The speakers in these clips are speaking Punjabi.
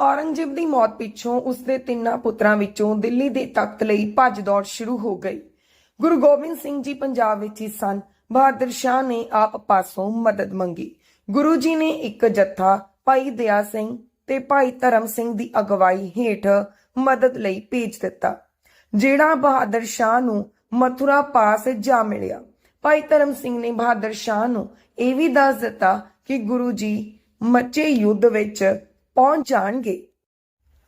ਔਰੰਗਜ਼ੇਬ ਦੀ ਮੌਤ ਪਿੱਛੋਂ ਉਸਦੇ ਤਿੰਨਾਂ ਪੁੱਤਰਾਂ ਵਿੱਚੋਂ ਦਿੱਲੀ ਦੇ ਤਖਤ ਲਈ ਭੱਜ ਦੌੜ ਸ਼ੁਰੂ ਹੋ ਗਈ। ਗੁਰੂ ਗੋਬਿੰਦ ਸਿੰਘ ਜੀ ਪੰਜਾਬ ਵਿੱਚ ਹੀ ਸਨ। ਬਹਾਦਰ ਸ਼ਾਹ ਨੇ ਆਪ ਪਾਸੋਂ ਮਦਦ ਮੰਗੀ। ਗੁਰੂ ਜੀ ਨੇ ਇੱਕ ਜੱਥਾ, ਭਾਈ ਦਇਆ ਸਿੰਘ ਤੇ ਭਾਈ ਧਰਮ ਸਿੰਘ ਦੀ ਅਗਵਾਈ ਹੇਠ ਮਦਦ ਲਈ ਭੇਜ ਦਿੱਤਾ, ਜਿਹੜਾ ਬਹਾਦਰ ਸ਼ਾਹ ਨੂੰ ਮਥੁਰਾ ਪਾਸ ਜਾ ਮਿਲਿਆ। ਭਾਈ ਧਰਮ ਸਿੰਘ ਨੇ ਬਹਾਦਰ ਸ਼ਾਹ ਨੂੰ ਇਹ ਵੀ ਦੱਸ ਦਿੱਤਾ ਕਿ ਗੁਰੂ ਜੀ ਮੱਚੇ ਯੁੱਧ ਵਿੱਚ ਪਹੁੰਚ ਜਾਣਗੇ।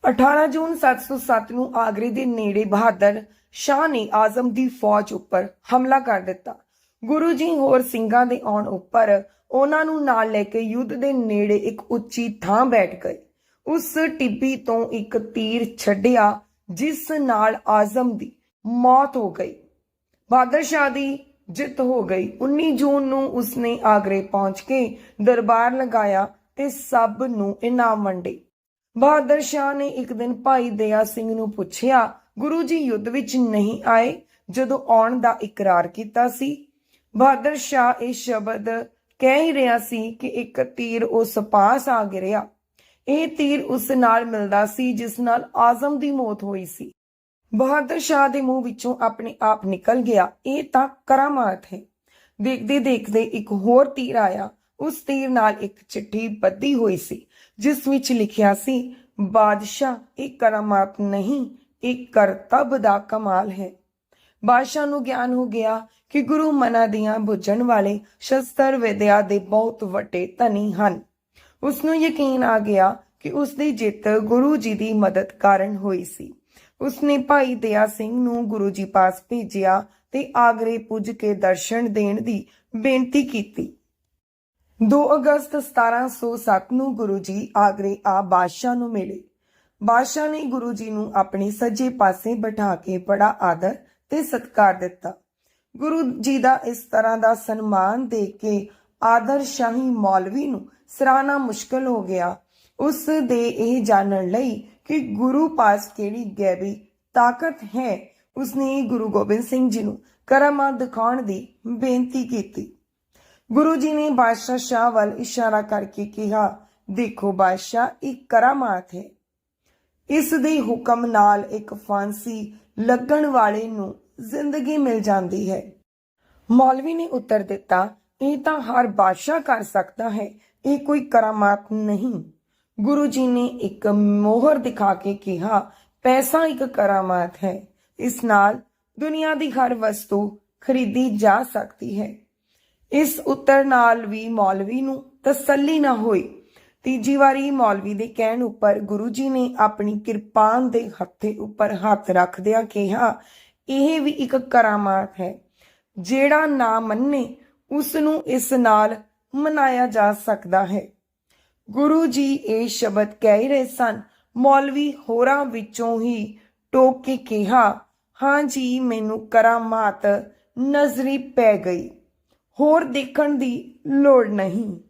18 ਜੂਨ 707 ਨੂੰ ਆਗਰੇ ਦੇ ਨੇੜੇ ਬਹਾਦਰ ਸ਼ਾਹ ਨੇ ਆਜ਼ਮ ਦੀ ਫੌਜ ਉੱਪਰ ਹਮਲਾ ਕਰ ਦਿੱਤਾ। ਗੁਰੂ ਜੀ ਹੋਰ ਸਿੰਘਾਂ ਦੇ ਆਉਣ ਉੱਪਰ ਉਹਨਾਂ ਨੂੰ ਨਾਲ ਲੈ ਕੇ ਯੁੱਧ ਦੇ ਨੇੜੇ ਇੱਕ ਉੱਚੀ ਥਾਂ ਬੈਠ ਗਏ। ਉਸ ਟਿੱਬੀ ਤੋਂ ਇੱਕ ਤੀਰ ਛੱਡਿਆ, ਜਿਸ ਨਾਲ ਆਜ਼ਮ ਦੀ ਮੌਤ ਹੋ ਗਈ। ਬਹਾਦਰ ਸ਼ਾਹ ਦੀ ਜਿੱਤ ਹੋ ਗਈ। 19 ਜੂਨ ਨੂੰ ਉਸਨੇ ਆਗਰੇ ਪਹੁੰਚ ਕੇ ਦਰਬਾਰ ਲਗਾਇਆ ਤੇ ਸਭ ਨੂੰ ਇਨਾਮ ਵੰਡੇ। ਬਹਾਦਰ ਸ਼ਾਹ ਨੇ ਇੱਕ ਦਿਨ ਭਾਈ ਦਇਆ ਸਿੰਘ ਨੂੰ ਪੁੱਛਿਆ, ਗੁਰੂ ਜੀ, ਯੁੱਧ ਵਿੱਚ ਨਹੀਂ ਆਏ? ਜਦੋਂ ਆਉਣ ਦਾ ਇਕਰਾਰ ਕੀਤਾ ਸੀ। ਬਹਾਦਰ ਸ਼ਾਹ ਇਹ ਸ਼ਬਦ ਕਹਿ ਹੀ ਰਿਹਾ ਸੀ ਕਿ ਇੱਕ ਤੀਰ ਉਸ ਪਾਸ ਆ ਗਿਰਿਆ। ਇਹ ਤੀਰ ਉਸ ਨਾਲ ਮਿਲਦਾ ਸੀ, ਜਿਸ ਨਾਲ ਆਜ਼ਮ ਦੀ ਮੌਤ ਹੋਈ ਸੀ। ਬਹਾਦਰ ਸ਼ਾਹ ਦੇ ਮੂੰਹ ਵਿੱਚੋਂ ਆਪਣੇ ਆਪ ਨਿਕਲ ਗਿਆ। ਇਹ ਤਾਂ ਕਰਾਮਾਤ ਹੈ। ਦੇਖਦੇ ਦੇਖਦੇ ਇੱਕ ਹੋਰ ਤੀਰ ਆਇਆ। ਉਸ ਤੀਰ ਨਾਲ ਇੱਕ ਚਿੱਠੀ ਬੱਧੀ ਹੋਈ ਸੀ, ਜਿਸ ਵਿੱਚ ਲਿਖਿਆ ਸੀ, ਬਾਦਸ਼ਾਹ, ਇਹ ਕਰਾਮਾਤ ਨਹੀਂ, ਇਹ ਕਰਤੱਵ ਦਾ ਕਮਾਲ ਹੈ। ਬਾਦਸ਼ਾਹ ਨੂੰ ਗਿਆਨ ਹੋ ਗਿਆ ਕਿ ਗੁਰੂ ਮਨਾਂ ਦੀਆਂ ਬੁੱਝਣ ਵਾਲੇ ਸ਼ਸਤਰ ਵਿਦਿਆ ਦੇ ਬਹੁਤ ਵੱਡੇ ਧਨੀ ਹਨ। ਉਸ ਨੂੰ ਯਕੀਨ ਆ ਗਿਆ ਕਿ ਉਸ ਦੀ ਜਿੱਤ ਗੁਰੂ ਜੀ ਦੀ ਮਦਦ ਕਾਰਨ ਹੋਈ ਸੀ। ਉਸਨੇ ਭਾਈ ਦਇਆ ਸਿੰਘ ਨੂੰ ਗੁਰੂ ਜੀ ਪਾਸ ਭੇਜਿਆ ਤੇ ਆਗਰੇ ਪੁੱਜ ਕੇ ਦਰਸ਼ਨ ਦੇਣ ਦੀ ਬੇਨਤੀ ਕੀਤੀ। 2 ਅਗਸਤ 1707 ਨੂੰ ਗੁਰੂ ਜੀ ਆਗਰੇ ਆ ਬਾਦਸ਼ਾਹ ਨੂੰ ਮਿਲੇ। ਬਾਦਸ਼ਾਹ ਨੇ ਗੁਰੂ ਜੀ ਨੂੰ ਆਪਣੇ ਸੱਜੇ ਪਾਸੇ ਬਿਠਾ ਕੇ ਬੜਾ ਆਦਰ ਤੇ ਸਤਿਕਾਰ ਦਿੱਤਾ। ਗੁਰੂ ਜੀ ਦਾ ਇਸ ਤਰ੍ਹਾਂ ਦਾ ਸਨਮਾਨ ਦੇ ਕੇ ਆਦਰ ਸ਼ਾਹੀ ਮੌਲਵੀ ਨੂੰ ਸਰਾਹਨਾ ਮੁਸ਼ਕਲ ਹੋ ਗਿਆ। ਉਸ ਦੇ ਇਹ ਜਾਣਨ ਲਈ ਕਿ ਗੁਰੂ ਪਾਸ ਕਿਹੜੀ ਗੈਬੀ ਤਾਕਤ ਹੈ, ਉਸਨੇ ਗੁਰੂ ਗੋਬਿੰਦ ਸਿੰਘ ਜੀ ਨੂੰ ਕਰਾਮਾਤ ਦਿਖਾਉਣ ਦੀ ਬੇਨਤੀ ਕੀਤੀ। ਗੁਰੂ ਜੀ ਨੇ ਬਾਦਸ਼ਾਹ ਸ਼ਾਹ ਵੱਲ ਇਸ਼ਾਰਾ ਕਰਕੇ ਕਿਹਾ, ਦੇਖੋ ਬਾਦਸ਼ਾਹ, ਇਹ ਕਰਾਮਾਤ ਹੈ। ਇਸ ਦੇ ਹੁਕਮ ਨਾਲ ਇੱਕ ਫਾਂਸੀ ਲੱਗਣ ਵਾਲੇ ਨੂੰ ਜ਼ਿੰਦਗੀ ਮਿਲ ਜਾਂਦੀ ਹੈ। ਮੌਲਵੀ ਨੇ ਉੱਤਰ ਦਿੱਤਾ, ਇਹ ਤਾਂ ਹਰ ਬਾਦਸ਼ਾਹ ਕਰ ਸਕਦਾ ਹੈ, ਇਹ ਕੋਈ ਕਰਾਮਾਤ ਨਹੀਂ। ਗੁਰੂ ਜੀ ਨੇ ਇੱਕ ਮੋਹਰ ਦਿਖਾ ਕੇ ਕਿਹਾ, ਪੈਸਾ ਇੱਕ ਕਰਾਮਾਤ ਹੈ। ਇਸ ਨਾਲ ਦੁਨੀਆ ਦੀ ਹਰ ਵਸਤੂ ਖਰੀਦੀ ਜਾ ਸਕਦੀ ਹੈ। ਇਸ ਉੱਤਰ ਨਾਲ ਵੀ ਮੌਲਵੀ ਨੂੰ ਤਸੱਲੀ ਨਾ ਹੋਈ। ਤੀਜੀ ਵਾਰੀ ਮੌਲਵੀ ਦੇ ਕਹਿਣ ਉੱਪਰ ਗੁਰੂ ਜੀ ਨੇ ਆਪਣੀ ਕਿਰਪਾਨ ਦੇ ਹੱਥੇ ਉੱਪਰ ਹੱਥ ਰੱਖਦਿਆਂ ਕਿਹਾ, ਇਹ ਵੀ ਇੱਕ ਕਰਾਮਾਤ ਹੈ। ਜਿਹੜਾ ਨਾ ਮੰਨੇ ਉਸ ਨੂੰ ਇਸ ਨਾਲ ਮਨਾਇਆ ਜਾ ਸਕਦਾ ਹੈ। ਗੁਰੂ ਜੀ ਇਹ ਸ਼ਬਦ ਕਹਿ ਰਹੇ ਸਨ। ਮੌਲਵੀ ਹੋਰਾਂ ਵਿੱਚੋਂ ਹੀ ਟੋਕ ਕੇ ਕਿਹਾ, ਹਾਂ ਜੀ, ਮੈਨੂੰ ਕਰਾਮਾਤ ਨਜ਼ਰੀ ਪੈ ਗਈ। ਹੋਰ ਦੇਖਣ ਦੀ ਲੋੜ ਨਹੀਂ।